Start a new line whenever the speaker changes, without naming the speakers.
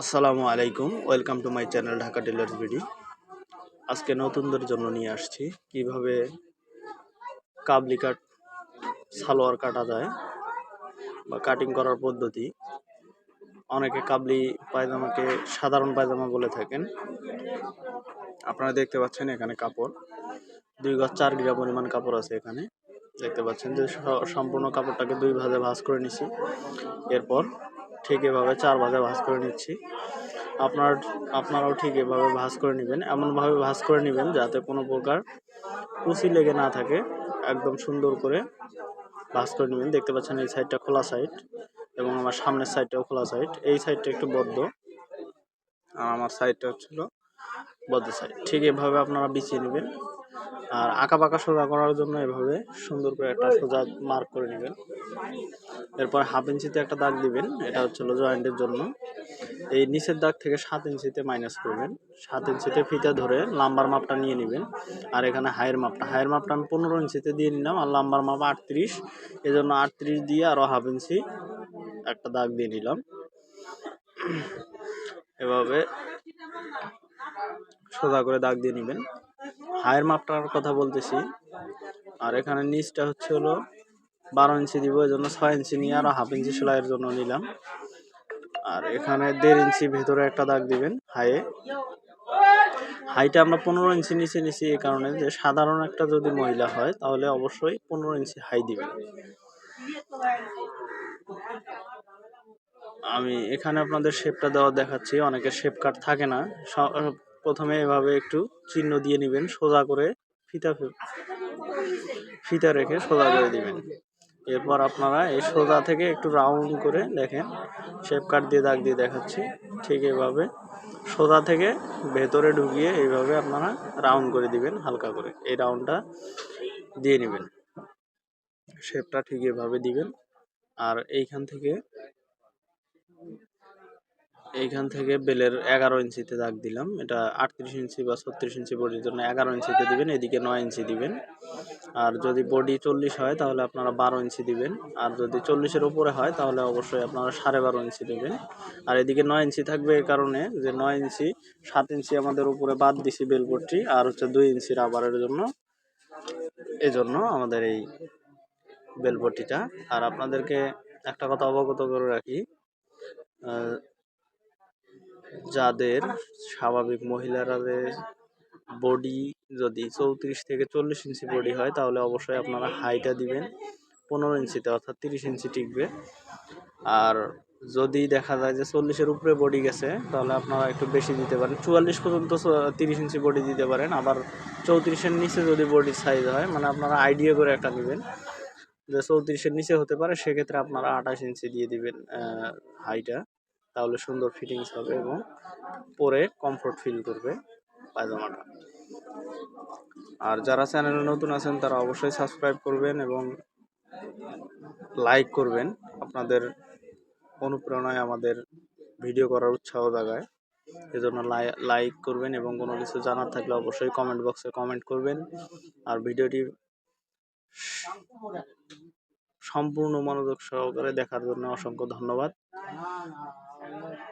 আসসালামু আলাইকুম। Welcome to my channel Dhaka tailors BD. আজকে নতুনদের জন্য নিয়ে আসছি কীভাবে কাবলি কাট সালোয়ার কাটা যায় বা কাটিং করার পদ্ধতি। অনেকে কাবলি পায়জামাকে সাধারণ পায়জামা বলে থাকেন। আপনারা দেখতে পাচ্ছেন এখানে কাপড়। দুই গজ চার গিরা পরিমাণ কাপড় আছে এখানে। দেখতে পাচ্ছেন যে সম্পূর্ণ কাপড়টাকে দুই ভাজে ভাজ করে নিছি। এরপর ঠিক এভাবে চার ভাজে ভাঁজ করে নিচ্ছি। আপনার, আপনারাও ঠিক এভাবে ভাঁজ করে নেবেন, এমনভাবে ভাঁজ করে নেবেন যাতে কোনো প্রকার কুচি লেগে না থাকে। একদম সুন্দর করে ভাঁজ করে নেবেন। দেখতে পাচ্ছেন এই সাইডটা খোলা সাইড এবং আমার সামনের সাইডটাও খোলা সাইড। এই সাইডটা একটু বদ্ধ। আর আমার সাইডটা হচ্ছিল বদ্ধ সাইড। ঠিক এভাবে আপনারা বিছিয়ে নেবেন। আর আঁকা পাকা সোজা করার জন্য এভাবে সুন্দর করে একটা সোজা মার্ক করে নেবেন। এরপর হাফ ইঞ্চিতে একটা দাগ দিবেন, এটা হচ্ছিল জয়েন্টের জন্য। এই নিচের দাগ থেকে সাত ইঞ্চিতে মাইনাস করবেন। সাত ইঞ্চিতে ফিতা ধরে লাম্বার মাপটা নিয়ে নেবেন। আর এখানে হায়ের মাপটা হায়ের মাপটা আমি পনেরো ইঞ্চিতে দিয়ে নিলাম আর লাম্বার মাপ আটত্রিশ। এই জন্য আটত্রিশ দিয়ে আরও হাফ ইঞ্চি একটা দাগ দিয়ে নিলাম। এভাবে সোজা করে দাগ দিয়ে নেবেন। হায়ের মাপটার কথা বলতেছি। আর এখানে নিচটা হচ্ছে হলো বারো ইঞ্চি দিব এই জন্য ছয় ইঞ্চি নিয়ে আরও হাফ ইঞ্চি সেলাইয়ের জন্য নিলাম। আর এখানে দেড় ইঞ্চি ভেতরে একটা দাগ দিবেন হাইয়ে। হাইটা আমরা পনেরো ইঞ্চি নিচে নিছি এই কারণে যে সাধারণ একটা যদি মহিলা হয়, তাহলে অবশ্যই পনেরো ইঞ্চি হাই দিবেন। আমি এখানে আপনাদের শেপটা দেওয়া দেখাচ্ছি, অনেকের শেপ কাট থাকে না। প্রথমে এভাবে একটু চিহ্ন দিয়ে নেবেন, সোজা করে ফিতা ফিতা রেখে সোজা করে দিবেন। এরপর আপনারা এই সোজা থেকে একটু রাউন্ড করে দেখেন, শেপ কাট দিয়ে দাগ দিয়ে দেখাচ্ছি, ঠিক এভাবে সোজা থেকে ভেতরে ঢুকিয়ে এইভাবে আপনারা রাউন্ড করে দিবেন, হালকা করে। এই রাউন্ডটা দিয়ে নেবেন। শেপটা ঠিক এভাবে দিবেন। আর এইখান থেকে এইখান থেকে বেলের এগারো ইঞ্চিতে দাগ দিলাম। এটা আটত্রিশ ইঞ্চি বা ছত্রিশ ইঞ্চি বডির জন্য এগারো ইঞ্চিতে দিবেন, এদিকে নয় ইঞ্চি দিবেন। আর যদি বডি চল্লিশ হয়, তাহলে আপনারা বারো ইঞ্চি দিবেন। আর যদি চল্লিশের উপরে হয়, তাহলে অবশ্যই আপনারা সাড়ে বারো ইঞ্চি দেবেন। আর এদিকে নয় ইঞ্চি থাকবে এই কারণে যে নয় ইঞ্চি, সাত ইঞ্চি আমাদের উপরে বাদ দিছি বেলপট্টি, আর হচ্ছে দুই ইঞ্চি রাবারের জন্য। এজন্য আমাদের এই বেলপট্টিটা। আর আপনাদেরকে একটা কথা অবগত করে রাখি যাদের স্বাভাবিক মহিলারা বডি যদি চৌত্রিশ থেকে চল্লিশ ইঞ্চি বডি হয়, তাহলে অবশ্যই আপনারা হাইটা দিবেন। পনেরো ইঞ্চিতে অর্থাৎ তিরিশ ইঞ্চি টিকবে। আর যদি দেখা যায় যে চল্লিশের উপরে বডি গেছে, তাহলে আপনারা একটু বেশি দিতে পারেন। চুয়াল্লিশ পর্যন্ত তিরিশ ইঞ্চি বডি দিতে পারেন। আবার চৌত্রিশের নিচে যদি বডির সাইজ হয় মানে আপনারা আইডিয়া করে একটা নেবেন যে চৌত্রিশের নিচে হতে পারে, সেক্ষেত্রে আপনারা আঠাশ ইঞ্চি দিয়ে দিবেন হাইটা তাহলে সুন্দর ফিটিংস হবে এবং পরে কমফোর্ট ফিল করবে পায়জামাটা। আর যারা চ্যানেলে নতুন আছেন, তারা অবশ্যই সাবস্ক্রাইব করবেন এবং লাইক করবেন। আপনাদের অনুপ্রেরণায় আমাদের ভিডিও করার উৎসাহ জাগায়। এজন্য লাইক করবেন এবং কোনো কিছু জানার থাকলে অবশ্যই কমেন্ট বক্সে কমেন্ট করবেন। আর ভিডিওটি সম্পূর্ণ মনোযোগ সহকারে দেখার জন্য অসংখ্য ধন্যবাদ। Thank you.